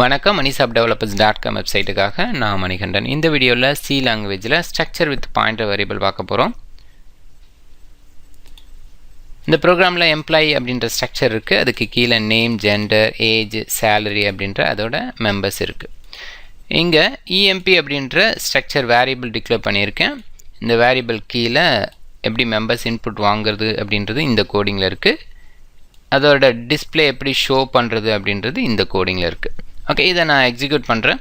வணக்கம் மணிசாப் developers dot com வெப்சைட்டுக்காக நான் மணிகண்டன். இந்த வீடியோவில் சி லாங்குவேஜில் ஸ்ட்ரக்சர் வித் பாயிண்டர் வேரியபிள் பார்க்க போகிறோம் இந்த ப்ரோக்ராமில் எம்ப்ளாயி அப்படின்ற ஸ்ட்ரக்சர் இருக்குது அதுக்கு கீழே நேம் ஜெண்டர் ஏஜ் சேலரி அப்படின்ற அதோட மெம்பர்ஸ் இருக்குது இங்கே இஎம்பி அப்படின்ற ஸ்ட்ரக்சர் வேரியபிள் டிக்ளேர் பண்ணியிருக்கேன். இந்த வேரியபிள் கீழே எப்படி மெம்பர்ஸ் இன்புட் வாங்குறது அப்படின்றது இந்த கோடிங்கில் இருக்குது அதோட டிஸ்பிளே எப்படி ஷோ பண்ணுறது அப்படின்றது இந்த கோடிங்கில் இருக்குது ஓகே இதை நான் எக்ஸிக்யூட் பண்ணுறேன்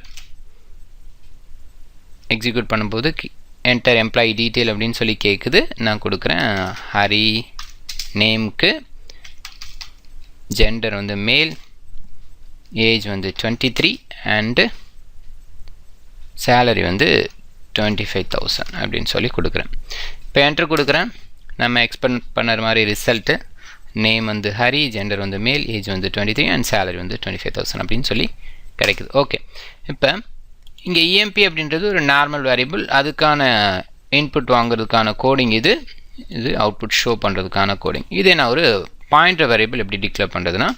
எக்ஸிக்யூட் பண்ணும்போது என்டர் எம்ப்ளாயி டீட்டெயில் அப்படின்னு சொல்லி கேட்குது நான் கொடுக்குறேன் ஹரி நேம்க்கு ஜெண்டர் வந்து மேல் ஏஜ் வந்து டுவெண்ட்டி த்ரீ அண்டு சேலரி வந்து டுவெண்ட்டி ஃபைவ் தௌசண்ட் அப்படின்னு சொல்லி கொடுக்குறேன். இப்போ என்ட்ரு கொடுக்குறேன். நம்ம எக்ஸ்பெக்ட் பண்ணுற மாதிரி ரிசல்ட்டு நேம் வந்து ஹரி ஜெண்டர் வந்து மேல் ஏஜ் வந்து டுவெண்ட்டி த்ரீ அண்ட் சேலரி வந்து டுவெண்ட்டி ஃபைவ் தௌசண்ட் அப்படின்னு சொல்லி கிடைக்குது. ஓகே இப்போ இங்கே இஎம்பி அப்படின்றது ஒரு நார்மல் வேரியபிள் அதுக்கான இன்புட் வாங்குறதுக்கான கோடிங் இது இது அவுட்புட் ஷோ பண்ணுறதுக்கான கோடிங் இதே நான் ஒரு பாயிண்டர் வேரியபிள் எப்படி டிக்ளேர் பண்ணுறதுன்னா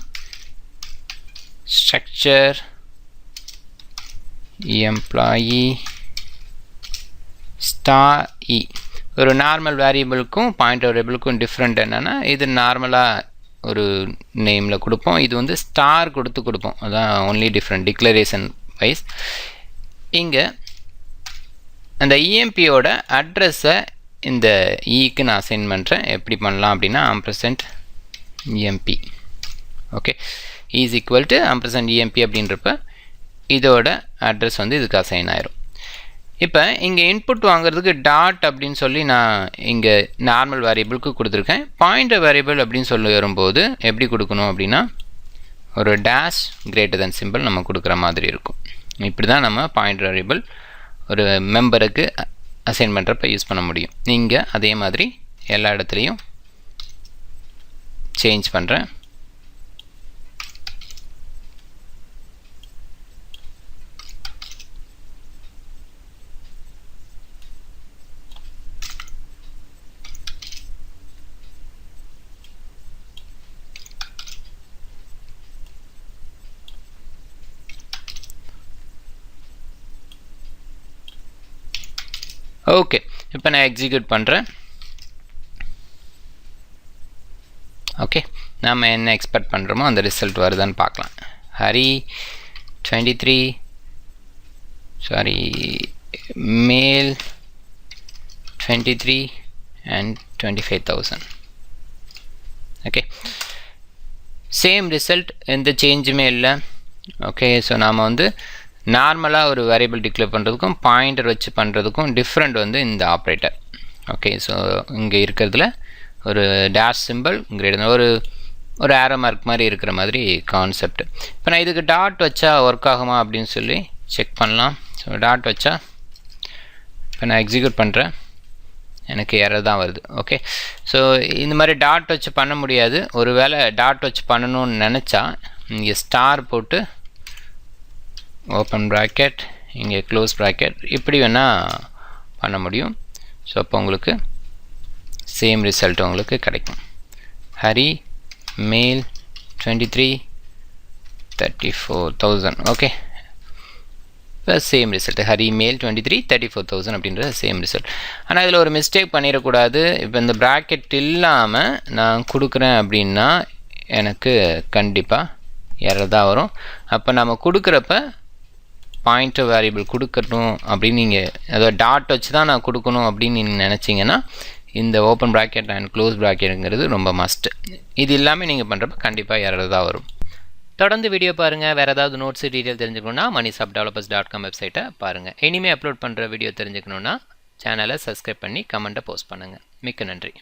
ஸ்ட்ரக்சர் எம்ப்ளாயி ஸ்டார் இ ஒரு நார்மல் வேரியபிளுக்கும் பாயிண்ட் வேரியபிளுக்கும் டிஃப்ரெண்ட் என்னென்னா இது நார்மலாக ஒரு நேமில் கொடுப்போம். இது வந்து ஸ்டார் கொடுத்து கொடுப்போம். அதான் ஒன்லி டிஃப்ரெண்ட் டிக்ளரேஷன் வைஸ் இங்கே அந்த இஎம்பியோட அட்ரஸை இந்த e இக்கு நான் அசைன் பண்ணுறேன் எப்படி பண்ணலாம் அப்படின்னா ampersand emp okay is equal to ampersand emp அப்படின்றப்ப இதோட அட்ரஸ் வந்து இதுக்கு அசைன் ஆயிரும். இப்போ இங்கே இன்புட் வாங்குறதுக்கு டாட் அப்படின்னு சொல்லி நான் இங்கே நார்மல் வேரியபிளுக்கு கொடுத்துருக்கேன். பாயிண்டர் வேரியபிள் அப்படின்னு சொல்லி வரும்போது எப்படி கொடுக்கணும் அப்படின்னா ஒரு டேஷ் கிரேட்டர் தன் சிம்பிள் நம்ம கொடுக்குற மாதிரி இருக்கும். இப்படி தான் நம்ம பாயிண்டர் வேரியபிள் ஒரு மெம்பருக்கு அசைன் பண்ணுறப்ப யூஸ் பண்ண முடியும். நீங்கள் அதே மாதிரி எல்லா இடத்துலையும் சேஞ்ச் பண்ணுறேன் ஓகே இப்போ நான் எக்ஸிக்யூட் பண்ணுறேன் ஓகே நாம் என்ன எக்ஸ்பெக்ட் பண்ணுறோமோ அந்த ரிசல்ட் வருதான்னு பார்க்கலாம். Hari twenty three sorry male twenty three and twenty five thousand okay same result எந்த சேஞ்சுமே இல்லை. ஓகே ஸோ நாம் வந்து நார்மலாக ஒரு வேரியபிள் டிக்ளேர் பண்ணுறதுக்கும் பாயிண்டர் வச்சு பண்ணுறதுக்கும் டிஃப்ரெண்ட் வந்து இந்த ஆப்ரேட்டர் ஓகே ஸோ இங்கே இருக்கிறதுல ஒரு டேஷ் சிம்பிள் கிரேட் ஒரு ஒரு ஆரோ மார்க் மாதிரி இருக்கிற மாதிரி கான்செப்ட் இப்போ நான் இதுக்கு டாட் வச்சா ஒர்க் ஆகுமா அப்படின்னு சொல்லி செக் பண்ணலாம். ஸோ டாட் வச்சா இப்போ நான் எக்ஸிக்யூட் பண்ணுறேன் எனக்கு எரர் தான் வருது. ஓகே ஸோ இந்த மாதிரி டாட் வச்சு பண்ண முடியாது. ஒரு வேளை டாட் வச்சு பண்ணணும்னு நினச்சா இங்கே ஸ்டார் போட்டு ஓப்பன் ப்ராக்கெட் இங்கே க்ளோஸ் ப்ராக்கெட் இப்படி வேணால் பண்ண முடியும். ஸோ அப்போ உங்களுக்கு சேம் ரிசல்ட் உங்களுக்கு கிடைக்கும். ஹரி மேல் twenty three thirty four thousand okay இப்போ சேம் ரிசல்ட் ஹரி மேல் twenty three thirty four thousand அப்படின்றது சேம் ரிசல்ட் ஆனால் இதில் ஒரு மிஸ்டேக் பண்ணிடக்கூடாது. இப்போ இந்த ப்ராக்கெட் இல்லாமல் நான் கொடுக்குறேன் அப்படின்னா எனக்கு கண்டிப்பாக எரர் தான் வரும். அப்போ நம்ம கொடுக்குறப்ப பாயிண்டர் வேரியபிள் கொடுக்கட்டும் அப்படின்னு நீங்கள் அதாவது டாட் வச்சு தான் நான் கொடுக்கணும் அப்படின்னு நீங்கள் நினச்சிங்கன்னா இந்த ஓப்பன் ப்ராக்கெட் அண்ட் க்ளோஸ் ப்ராக்கெட்டுங்கிறது ரொம்ப மஸ்ட்டு இது இல்லாமல் நீங்கள் பண்ணுறப்ப கண்டிப்பாக எரர் தான் வரும். தொடர்ந்து வீடியோ பாருங்கள் வேறு ஏதாவது நோட்ஸ் டீட்டெயில் தெரிஞ்சுக்கணுன்னா மணி சாப் டெவலப்பர்ஸ் டாட் காம் வெப்சைட்டை பாருங்கள் இனிமேல் அப்லோட் பண்ணுற வீடியோ தெரிஞ்சுக்கணுன்னா சேனலை சப்ஸ்கிரைப் பண்ணி கமெண்ட்டை போஸ்ட் பண்ணுங்கள் மிக்க நன்றி.